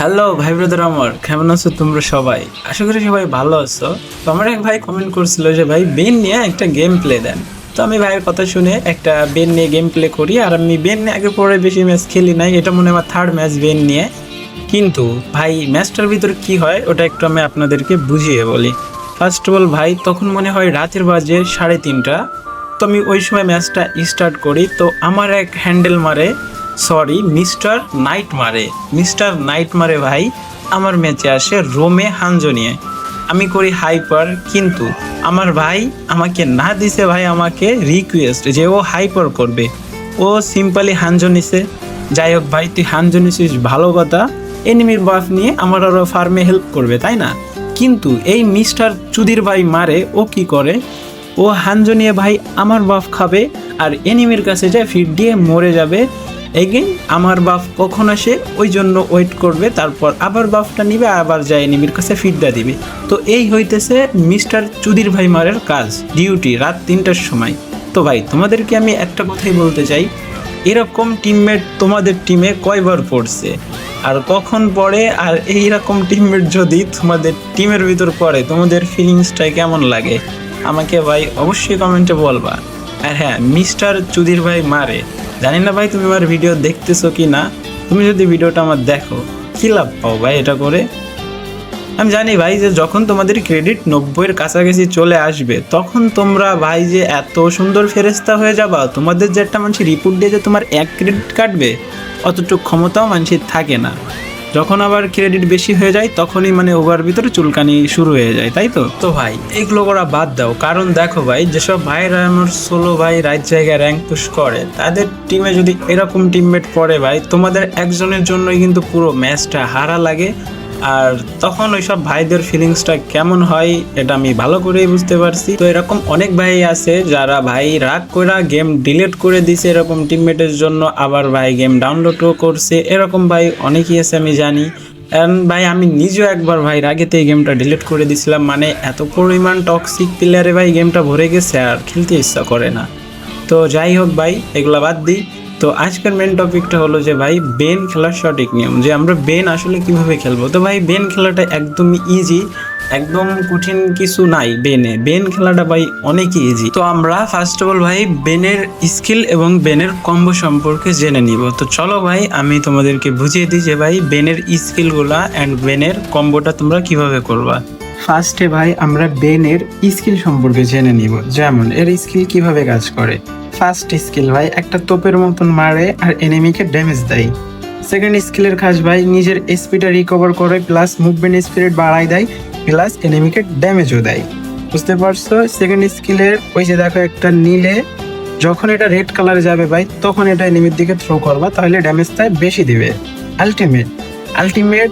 Hello ভাই brother আমার, কেমন আছো তোমরা সবাই? আশা করি সবাই ভালো আছো। তো আমার এক ভাই কমেন্ট করছিল যে, ভাই বেন নিয়ে একটা গেম প্লে দেন। তো আমি ভাইয়ের কথা শুনে একটা বেন নিয়ে গেম প্লে করি, আর আমি বেন নিয়ে আগে পরে বেশি ম্যাচ খেলি নাই, এটা মনে আমার থার্ড ম্যাচ বেন নিয়ে। কিন্তু ভাই ম্যাচটার ভিতর কি হয়, ওটা একটু আমি আপনাদেরকে বুঝিয়ে বলি। ফার্স্ট অফ অল ভাই, তখন মনে হয় রাতের বাজে সাড়ে তিনটা। তো আমি ওই সময় ম্যাচটা স্টার্ট করি, তো আমার এক হ্যান্ডেল মারে সরি মিস্টার নাইট মারে মিস্টার নাইট মারে ভাই, আমার ম্যাচে আসে রোমে নিয়ে আমি করি হাইপার কিন্তু আমার ভাই আমাকে না দিছে ভাই, আমাকে রিকোয়েস্ট যে ও হাইপার করবে। ও সিম্পলি নিছে যাই হোক ভাই, তুই নিছিস ভালো কথা। এনিমির বাফ নিয়ে আমার আরও ফার্মে হেল্প করবে, তাই না? কিন্তু এই মিস্টার চুদির ভাই মারে, ও কি করে? ও হানজো নিয়ে ভাই আমার বাফ খাবে, আর এনিমির কাছে যায় ফিট দিয়ে মরে যাবে। এগেন আমার বাফ কখন আসে ওই জন্য ওয়েট করবে, তারপর আবার বাফটা নিবে, আবার যায় নিবির কাছে ফিডটা দিবে। তো এই হইতেছে মিস্টার চুদির ভাই মারের কাজ, ডিউটি, রাত তিনটার সময়। তো ভাই, তোমাদেরকে আমি একটা কথাই বলতে চাই, এরকম টিমমেট তোমাদের টিমে কয়বার পড়ছে? আর কখন পড়ে, আর এইরকম টিমমেট যদি তোমাদের টিমের ভিতর পড়ে, তোমাদের ফিলিংসটা কেমন লাগে? আমাকে ভাই, অবশ্যই কমেন্টে বলবা। আর হ্যাঁ মিস্টার চুদির ভাই মারে। জানি না ভাই তুমি আমার ভিডিও দেখতেছো কি না তুমি যদি ভিডিওটা আমার দেখো, কী লাভ পাও ভাই এটা করে? আমি জানি ভাই যে যখন তোমাদের ক্রেডিট নব্বইয়ের কাছাকাছি চলে আসবে, তখন তোমরা ভাই যে এত সুন্দর ফেরেস্তা হয়ে যাবা, তোমাদের যে একটা মানুষের রিপোর্ট দিয়ে যে তোমার এক ক্রেডিট কাটবে, অতটুকু ক্ষমতাও মানুষের থাকে না। যখন আবার ক্রেডিট বেশি হয়ে যায়, তখনই মানে ওভার ভিতরে চুলকানি শুরু হয়ে যায়, তাই তো? তো ভাই, এগুলো করা বাদ দাও। কারণ দেখো ভাই, যেসব ভাইরা আমার ষোলো ভাই রাইট জায়গায় র্যাঙ্ক পুশ করে, তাদের টিমে যদি এরকম টিমমেট পড়ে ভাই, তোমাদের একজনের জন্যই কিন্তু পুরো ম্যাচটা হারা লাগে। আর তখন ওইসব ভাইদের ফিলিংসটা কেমন হয়, এটা আমি ভালো করেই বুঝতে পারছি। তো এরকম অনেক ভাই আছে যারা ভাই রাগ করে গেম ডিলিট করে দিছে এরকম টিমমেটের জন্য, আবার ভাই গেম ডাউনলোডও করছে। এরকম ভাই অনেকেই আছে আমি জানি। And ভাই, আমি নিজেও একবার ভাই রাগেতে এই গেমটা ডিলিট করে দিছিলাম। মানে এত পরিমাণ টক্সিক প্লেয়ারে ভাই গেমটা ভরে গেছে আর খেলতে ইচ্ছা করে না। তো যাই হোক ভাই, এগুলা বাদ দিই। তো আজকের মেন টপিকটা হলো যে ভাই বেন খেলার সঠিক নিয়ম, যে আমরা বেন আসলে কীভাবে খেলব? তো ভাই বেন খেলাটা একদমই ইজি একদম কঠিন কিছু নাই বেনে। বেন খেলাটা ভাই অনেকই ইজি তো আমরা ফার্স্ট অফ অল ভাই বেনের স্কিল এবং বেনের কম্বো সম্পর্কে জেনে নিব। তো চলো ভাই, আমি তোমাদেরকে বুঝিয়ে দিই যে ভাই বেনের স্কিলগুলা অ্যান্ড বেনের কম্বোটা তোমরা কীভাবে করবা। ফার্স্টে ভাই আমরা বেনের স্কিল সম্পর্কে জেনে নিব। যেমন, এর স্কিল কীভাবে কাজ করে? ফার্স্ট স্কিল ভাই, একটা তোপের মতন মারে আর এনিমিকে ড্যামেজ দেয়। সেকেন্ড স্কিলের খাস, ভাই, নিজের স্পিডটা রিকভার করে প্লাস মুভমেন্ট স্পিড বাড়ায় দেয় প্লাস এনিমিকে ড্যামেজও দেয়। বুঝতে পারছ? সেকেন্ড স্কিলের ওই যে দেখো একটা নীলে, যখন এটা রেড কালারে যাবে, ভাই, তখন এটা এনিমির দিকে থ্রো করবা, তাহলে ড্যামেজটা বেশি দিবে। আলটিমেট আলটিমেট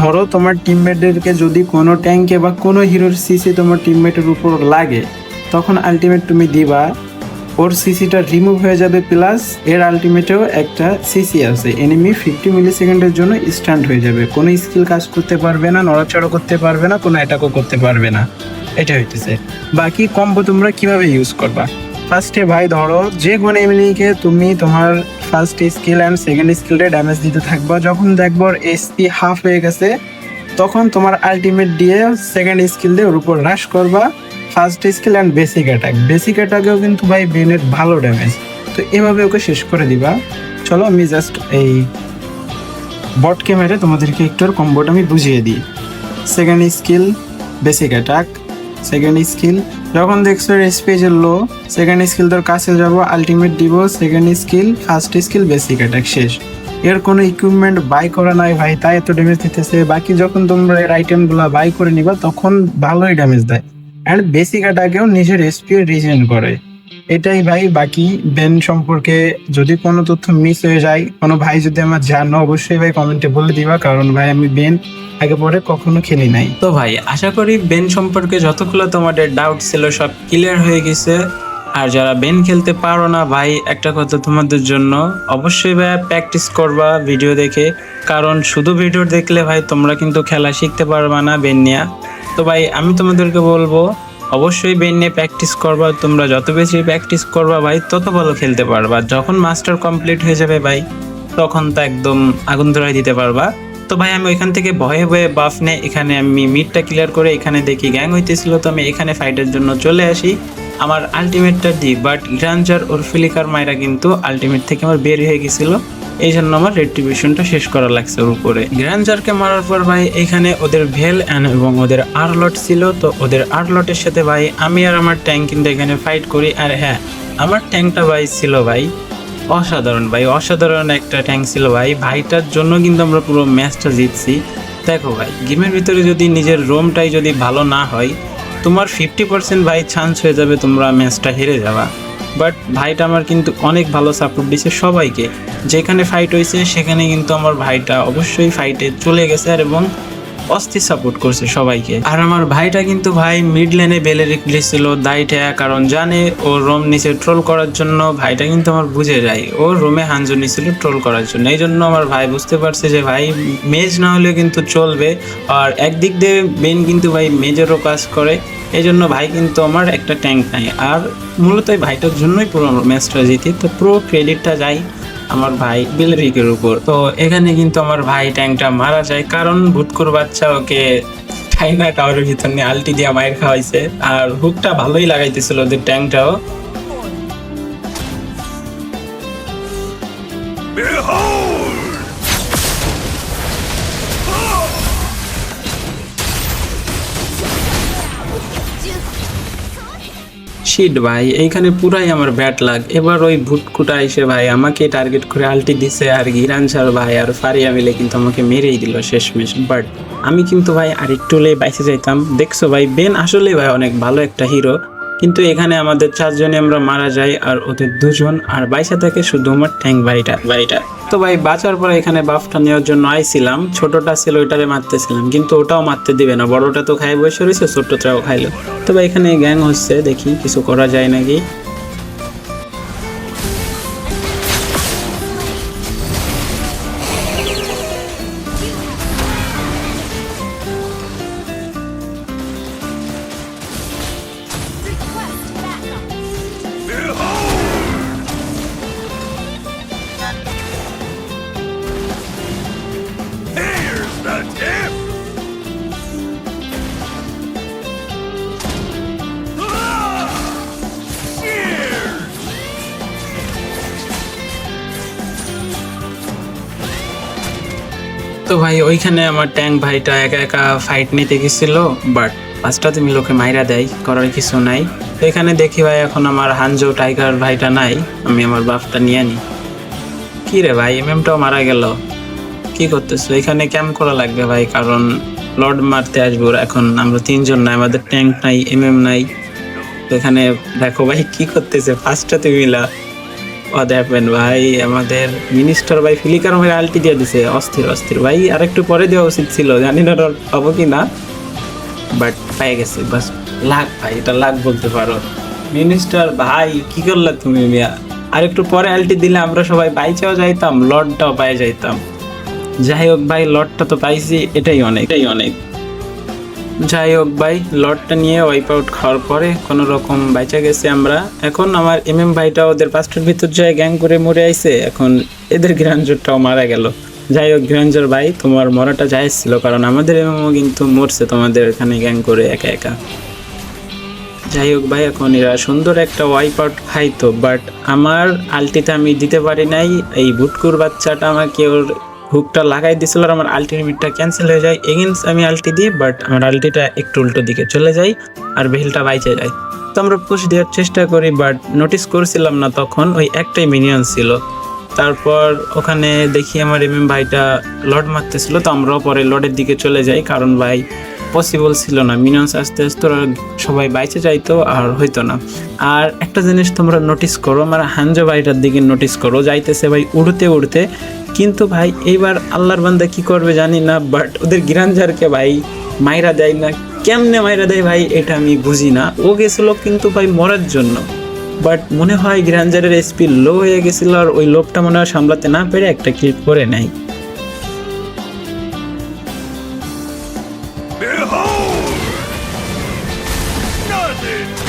ধরো তোমার টিমমেটদেরকে যদি কোনো ট্যাঙ্কে বা কোনো হিরোর সিসি তোমার টিমমেটের উপর লাগে, তখন আলটিমেট তুমি দিবা। ওর সিসিটা রিমুভ হয়ে যাবে প্লাস এর আলটিমেটেও একটা সিসি আছে। এনিমি ফিফটি মিলি সেকেন্ডের জন্য স্ট্যান্ড হয়ে যাবে। কোনো স্কিল কাজ করতে পারবে না নড়াচড়া করতে পারবে না, কোনো অ্যাটাকও করতে পারবে না। এটা হইতেছে। বাকি কম্বো তোমরা কীভাবে ইউজ করবা? ফার্স্টে ভাই ধরো, যে কোনো এমনিকে তুমি তোমার ফার্স্ট স্কিল অ্যান্ড সেকেন্ড স্কিলটা ড্যামেজ দিতে থাকবা। যখন দেখব এসপি হাফ হয়ে গেছে, তখন তোমার আলটিমেট দিয়ে সেকেন্ড স্কিল দিয়ে ওর উপর হ্রাস করবা। First skill and basic attack basic অ্যাটাকেও কিন্তু ভাই বেনের ভালো ড্যামেজ তো এভাবে ওকে শেষ করে দিবা। চলো আমি জাস্ট এই বটকে মেরে তোমাদেরকে একটু কম্বোটা আমি বুঝিয়ে দিই। Second skill basic attack second skill যখন দেখছ স্পেজের লো সেকেন্ড স্কিল তোর কাছে যাব আলটিমেট দিব। Second skill first skill basic attack শেষ। এর কোনো ইকুইপমেন্ট বাই করা নাই ভাই, তাই এত ড্যামেজ দিতেছে। বাকি যখন তোমরা এর আইটেমগুলো বাই করে নিবা, তখন ভালোই ড্যামেজ দেয়। অ্যান্ড বেসিক অ্যাটাকেও নিজের এসপি রিজেন করে। এটাই ভাই, বাকি বেন সম্পর্কে যদি কোনো তথ্য মিস হয়ে যায়, কোনো ভাই যদি আমার জানো, অবশ্যই ভাই কমেন্টে বলে দিবা, কারণ ভাই আমি বেন আগে পরে কখনো খেলি নাই। তো ভাই, আশা করি বেন সম্পর্কে যতগুলো তোমাদের ডাউট ছিল সব ক্লিয়ার হয়ে গেছে। আর যারা বেন খেলতে পারো না ভাই, একটা কথা তোমাদের জন্য, অবশ্যই ভাই প্র্যাকটিস করবা ভিডিও দেখে। কারণ শুধু ভিডিও দেখলে ভাই তোমরা কিন্তু খেলা শিখতে পারবা না বেন নিয়ে। তো ভাই, আমি তোমাদেরকে বলব, অবশ্যই বেন নিয়ে প্র্যাকটিস করবা। তোমরা যত বেশি প্র্যাকটিস করবা ভাই, তত ভালো খেলতে পারবা। যখন মাস্টার কমপ্লিট হয়ে যাবে ভাই, তখন তো একদম আগুন ধরাই দিতে পারবা। তো ভাই, আমি ওইখান থেকে ভয়ে ভয়ে বাফ নে এখানে আমি মিডটা ক্লিয়ার করে এখানে দেখি গ্যাং হইতেছিল। তো আমি এখানে ফাইটের জন্য চলে আসি। আমার আলটিমেটটা দিই বাট গ্রাঞ্জার ওর ফিলিকার মায়েরা কিন্তু আলটিমেট থেকে আমার বের হয়ে গেছিল। এই জন্য আমার রেট্রিবিউশনটা শেষ করা লাগছে ওর উপরে। গ্রাঞ্জারকে মারার পর ভাই, এখানে ওদের ভেল এবং ওদের আরলট ছিল, তো ওদের আরলটের সাথে ভাই, আমি আর আমার ট্যাঙ্ক কিন্তু এখানে ফাইট করি। আর হ্যাঁ আমার ট্যাঙ্কটা ভাই ছিল ভাই, অসাধারণ ভাই, অসাধারণ একটা ট্যাঙ্ক ছিল ভাই। ভাইটার জন্য কিন্তু আমরা পুরো ম্যাচটা জিতছি। দেখো ভাই গেমের ভিতরে যদি নিজের রোমটাই যদি ভালো না হয়, তোমার ফিফটি পার্সেন্ট ভাই চান্স হয়ে যাবে তোমরা ম্যাচটা হেরে যাওয়া। বাট ভাইটা আমার কিন্তু অনেক ভালো সাপোর্ট দিছে সবাইকে। যেখানে ফাইট হয়েছে সেখানে কিন্তু আমার ভাইটা অবশ্যই ফাইটে চলে গেছে আর এবং অস্থির সাপোর্ট করছে সবাইকে। আর আমার ভাইটা কিন্তু ভাই মিড লেনে বেলে রেখেছিল দায়টা কারণ জানে ও রোম নিচে ট্রোল করার জন্য। ভাইটা কিন্তু আমার বুঝে যায়, ও রোমে হানজো নিছিল ট্রোল করার জন্য। এই জন্য আমার ভাই বুঝতে পারছে যে ভাই মেজ না হলেও কিন্তু চলবে। আর একদিক দিয়ে বেন কিন্তু ভাই মেজেরও কাজ করে। এই জন্য ভাই কিন্তু আমার একটা ট্যাঙ্ক নাই। আর মূলত ভাইটার জন্যই পুরো ম্যাচটা জিতি। তো পুরো ক্রেডিটটা যায় আমার ভাই বিলরিকের উপর। তো এখানে কিন্তু আমার ভাই ট্যাংটা মারা যায় কারণ ভুটকুর বাচ্চা ওকে চাইনা টাওয়ারের ভিতর নিয়ে আলটি দিয়ে মায়ের খাওয়াইছে। আর হুকটা ভালোই লাগাইতেছিল ওদের ট্যাঙ্কটাও শিট ভাই। এইখানে পুরাই আমার ব্যাট লাগ এবার ওই ভুটকুটা এসে, ভাই, আমাকে টার্গেট করে আলটি দিছে আর গিরান স্যার ভাই, আর ফারিয়া মিলে কিন্তু আমাকে মেরেই দিল শেষমেশ। বাট আমি কিন্তু, ভাই, আর একটু হলেই বাইসে যাইতাম। দেখছ, ভাই বেন আসলে ভাই, অনেক ভালো একটা হিরো কিন্তু এখানে আমাদের চারজনে আমরা মারা যাই আর ওদের দুজন। আর বাইসে থাকে শুধু আমার ট্যাঙ্ক ভাইটা ভাইটা। তো ভাই বাঁচার পরে এখানে বাফটা নেওয়ার জন্য আইছিলাম। ছোটটা ছিল, ওইটারে মারতেছিলাম, কিন্তু ওটাও মারতে দিবে না। বড়টা তো খাই বসে রয়েছে ছোট্টটাও খাইলো। তো ভাই এখানে গ্যাং হচ্ছে, দেখি কিছু করা যায় নাকি। তো ভাই, ওইখানে আমার ট্যাঙ্ক ভাইটা একা একা ফাইট নিতে গেছিল বাট পাঁচটা তুমি লোকে মাইরা দেয়, করার কিছু নাই। তো এখানে দেখি ভাই, এখন আমার হানজো টাইগার ভাইটা নাই, আমি আমার বাপটা নিয়ে নিই কি রে ভাই, এমএমটাও মারা গেল। কি করতেছো? এখানে ক্যাম্প করা লাগবে ভাই, কারণ লর্ড মারতে আসব এখন, আমরা তিনজন নাই, আমাদের ট্যাঙ্ক নাই, এমএম নাই। তো এখানে দেখো ভাই, কি করতেছে? ফার্স্টটা তুমি মিলা। দেখবেন ভাই, আমাদের মিনিস্টার ভাই ফিলিকার ভাই আলটি দিয়ে দিছে, অস্থির অস্থির। ভাই আর একটু পরে দেওয়া উচিত ছিল, জানি না পাবো কি না বাট পেয়ে গেছে, বাস লাখ ভাই, এটা লাখ বলতে পারো। মিনিস্টার ভাই, কি করলা তুমি মিয়া? আর একটু পরে আলটি দিলে আমরা সবাই বাইচেও যাইতাম, লর্ডটাও পাই যাইতাম। যাই হোক ভাই, লর্ডটা তো পাইছি, এটাই অনেক এটাই অনেক। যাই হোক ভাই, লটটা নিয়ে ওয়াইপ আউট খাওয়ার পরে কোনো রকম বাইচা গেছে আমরা। এখন আমার এম এম ভাইটা ওদের পাঁচটার ভিতর যায় গ্যাং করে মরে আইছে। এখন এদের গ্রাঞ্জরটাও মারা গেল। যাই হোক গ্রাঞ্জর ভাই, তোমার মরাটা জায়েজ ছিল কারণ আমাদের এমএমও কিন্তু মরছে তোমাদের এখানে গ্যাং করে একা একা। যাই হোক ভাই, এখন এরা সুন্দর একটা ওয়াইপ আউট খাইতো বাট আমার আলটিতে আমি দিতে পারি নাই। এই ভুটকুর বাচ্চাটা আমাকে ওর হুকটা লাগাই দিয়েছিল আর আমার আলটিমেটটা ক্যান্সেল হয়ে যায়। এগেন্স আমি আলটি দিই বাট আমার আলটিটা একটু উল্টো দিকে চলে যায় আর বেলটা বাইচে যায়। তো আমরা পুশ দেওয়ার চেষ্টা করি বাট নোটিস করছিলাম না তখন, ওই একটাই মিনিয়ন ছিল। তারপর ওখানে দেখি আমার এমএম ভাইটা লড মারতেছিল, তো আমরাও পরে লডের দিকে চলে যাই, কারণ ভাই পসিবল ছিল না। মিনিয়ন্স আস্তে আস্তে ওরা সবাই বাইচে যাইতো আর হইতো না। আর একটা জিনিস তোমরা নোটিস করো, আমার হাঞ্জো ভাইটার দিকে নোটিস করো, যাইতেছে ভাই উড়তে উড়তে কিন্তু ভাই, এইবার আল্লাহর বান্দা কি করবে জানি না বাট ওদের গিরানজারকে ভাই মাইরা দেয় না। কেমনে মাইরা দেয় ভাই, এটা আমি বুঝি না। ও গেছিল কিন্তু ভাই মরার জন্য। বাট মনে হয় গ্রাঞ্জারের এসপি লো হয়ে গেছিল আর ওই লোকটা মনে হয় সামলাতে না পেরে একটা ক্লিক করে নেয়। Behold! Nothing!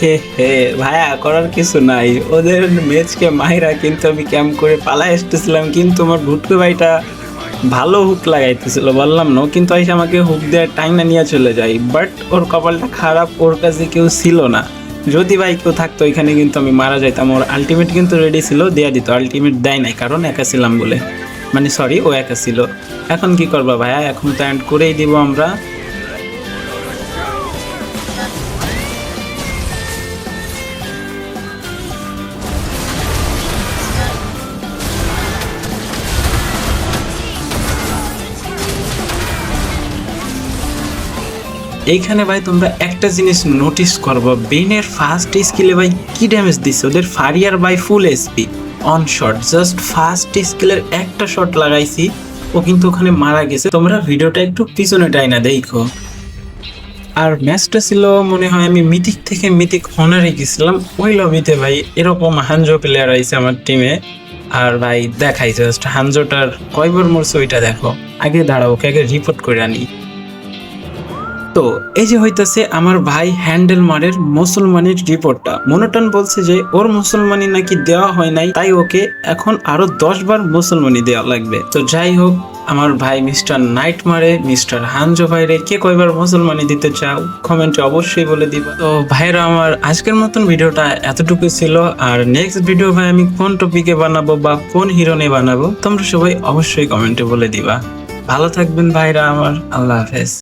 হে হে, ভাইয়া করার কিছু নাই। ওদের ম্যাচকে মাহিরা কিন্তু আমি ক্যাম্প করে পালাই আসতেছিলাম, কিন্তু আমার ভুটকু ভাইটা ভালো হুক লাগাইতেছিল, বললাম, না, কিন্তু আইসা আমাকে হুক দেওয়ার টাইম না নিয়ে চলে যায় বাট ওর কপালটা খারাপ, ওর কাছে কেউ ছিল না। যদি ভাই কেউ থাকতো, এখানে কিন্তু আমি মারা যাইতাম। ওর আলটিমেট কিন্তু রেডি ছিল, দেয়া দিত। আলটিমেট দেয় নাই, কারণ একা ছিলাম বলে। মানে সরি ও একা ছিল। এখন কি করবা ভাইয়া? এখন তো এন্ড করেই দিব আমরা। এইখানে ভাই তোমরা একটা জিনিস নোটিস করব বেনের ফার্স্ট স্কিলে ভাই কি ড্যামেজ দিচ্ছে ওদের ফারিয়ার by full SP on shot just first স্কিলের একটা শট লাগাইছি, ও কিন্তু ওখানে মারা গেছে। তোমরা ভিডিওটা একটু পিছনে টাইনা দেখো। আর ম্যাচটা ছিল, মনে হয় আমি মিথিক থেকে মিথিক অনারে গেছিলাম, ওই লবিতে ভাই এরকম হানজো প্লেয়ার আইছে আমার টিমে আর ভাই দেখাই জাস্ট হানজোটার কয়বার মরছে ওইটা দেখো। আগে দাঁড়াও, ওকে আগে রিপোর্ট করে আনি। তো, এই যে হইতাছে আমার ভাই হ্যান্ডেল মারের মুসলমানের রিপোর্টটা। মনোটন বলছে যে, ওর মুসলমানি নাকি দেওয়া হয় নাই, তাই ওকে এখন আরও দশ বার মুসলমানি দেওয়া লাগবে। তো যাই হোক, আমার ভাই মিস্টার নাইট মারে মিস্টার হানজো ভাইরে কে কয়বার মুসলমানি দিতে চাও, কমেন্টে অবশ্যই বলে দিবা। তো ভাইরা আমার আজকের মতন ভিডিওটা এতটুকু ছিল, আর নেক্সট ভিডিও ভাই আমি কোন টপিকে বানাবো বা কোন হিরো নিয়ে বানাবো, তোমরা সবাই অবশ্যই কমেন্টে বলে দিবা। ভালো থাকবেন ভাইরা আমার, আল্লাহ হাফেজ।